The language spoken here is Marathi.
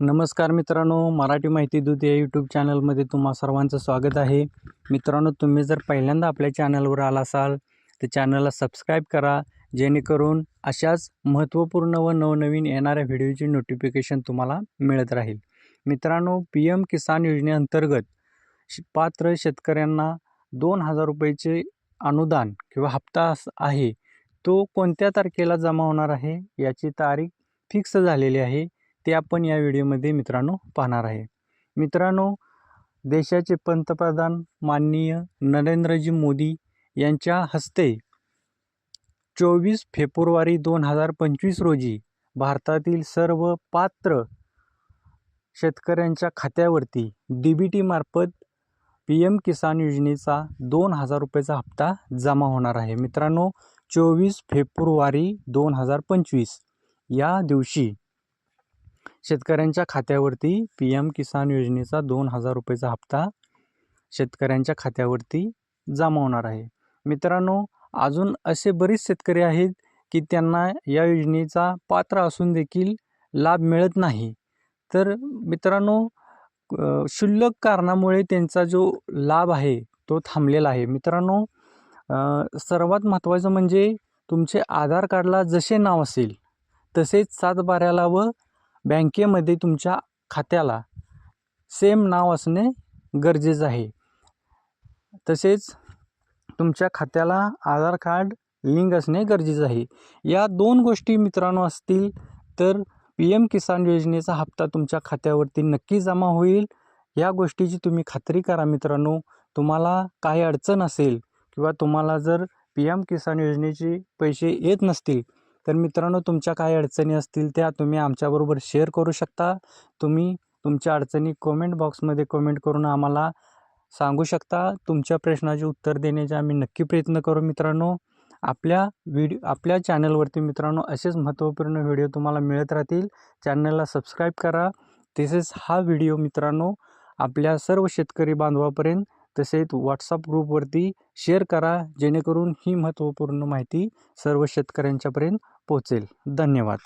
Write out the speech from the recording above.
नमस्कार मित्रांनो मराठी माहिती दूत या यूट्यूब चॅनलमध्ये तुम्हा सर्वांचं स्वागत आहे. मित्रांनो तुम्ही जर पहिल्यांदा आपल्या चॅनलवर आला असाल तर चॅनलला सबस्क्राईब करा जेणेकरून अशाच महत्त्वपूर्ण व नवनवीन येणाऱ्या व्हिडिओची नोटिफिकेशन तुम्हाला मिळत राहील. मित्रांनो पी एम किसान योजनेअंतर्गत पात्र शेतकऱ्यांना दोन हजार रुपयाचे अनुदान किंवा हप्ता आहे तो कोणत्या तारखेला जमा होणार आहे याची तारीख फिक्स झालेली आहे ते आपण या व्हिडिओमध्ये मित्रांनो पाहणार आहे. मित्रांनो देशाचे पंतप्रधान माननीय नरेंद्रजी मोदी यांच्या हस्ते चोवीस फेब्रुवारी दोन हजार पंचवीस रोजी भारतातील सर्व पात्र शेतकऱ्यांच्या खात्यावरती डी बी टीमार्फत पी एम किसान योजनेचा दोन हजार रुपयाचा हप्ता जमा होणार आहे. मित्रांनो चोवीस फेब्रुवारी दोन हजार पंचवीस या दिवशी शेतकऱ्यांच्या खात्यावरती पी एम किसान योजनेचा दोन हजार रुपयाचा हप्ता शेतकऱ्यांच्या खात्यावरती जमा होणार आहे. मित्रांनो अजून असे बरेच शेतकरी आहेत की त्यांना या योजनेचा पात्र असून देखील लाभ मिळत नाही. तर मित्रांनो क्षुल्लक कारणामुळे त्यांचा जो लाभ आहे तो थांबलेला आहे. मित्रांनो सर्वात महत्त्वाचं म्हणजे तुमचे आधार कार्डला जसे नाव असेल तसेच सातबाऱ्याला व बँकेमध्ये तुमच्या खात्याला सेम नाव असणे गरजेचं आहे. तसेच तुमच्या खात्याला आधार कार्ड लिंक असणे गरजेचं आहे. या दोन गोष्टी मित्रांनो असतील तर पी एम किसान योजनेचा हप्ता तुमच्या खात्यावरती नक्की जमा होईल. या गोष्टीची तुम्ही खात्री करा मित्रांनो. तुम्हाला काही अडचण असेल किंवा तुम्हाला जर पी एम किसान योजनेचे पैसे येत नसतील तर मित्रांनो तुमच्या काही अडचणी असतील त्या तुम्ही आमच्याबरोबर शेअर करू शकता. तुम्ही तुमच्या अडचणी कॉमेंट बॉक्समध्ये कमेंट करून आम्हाला सांगू शकता. तुमच्या प्रश्नाचे उत्तर देण्याचे आम्ही नक्की प्रयत्न करू मित्रांनो. आपल्या व्हिडिओ आपल्या चॅनलवरती मित्रांनो असेच महत्त्वपूर्ण व्हिडिओ तुम्हाला मिळत राहतील. चॅनलला सबस्क्राईब करा. तसेच हा व्हिडिओ मित्रांनो आपल्या सर्व शेतकरी बांधवापर्यंत. तसेच व्हॉट्सअप ग्रुपवरती शेअर करा जेणेकरून ही महत्त्वपूर्ण माहिती सर्व शेतकऱ्यांच्यापर्यंत पोहोचेल. धन्यवाद.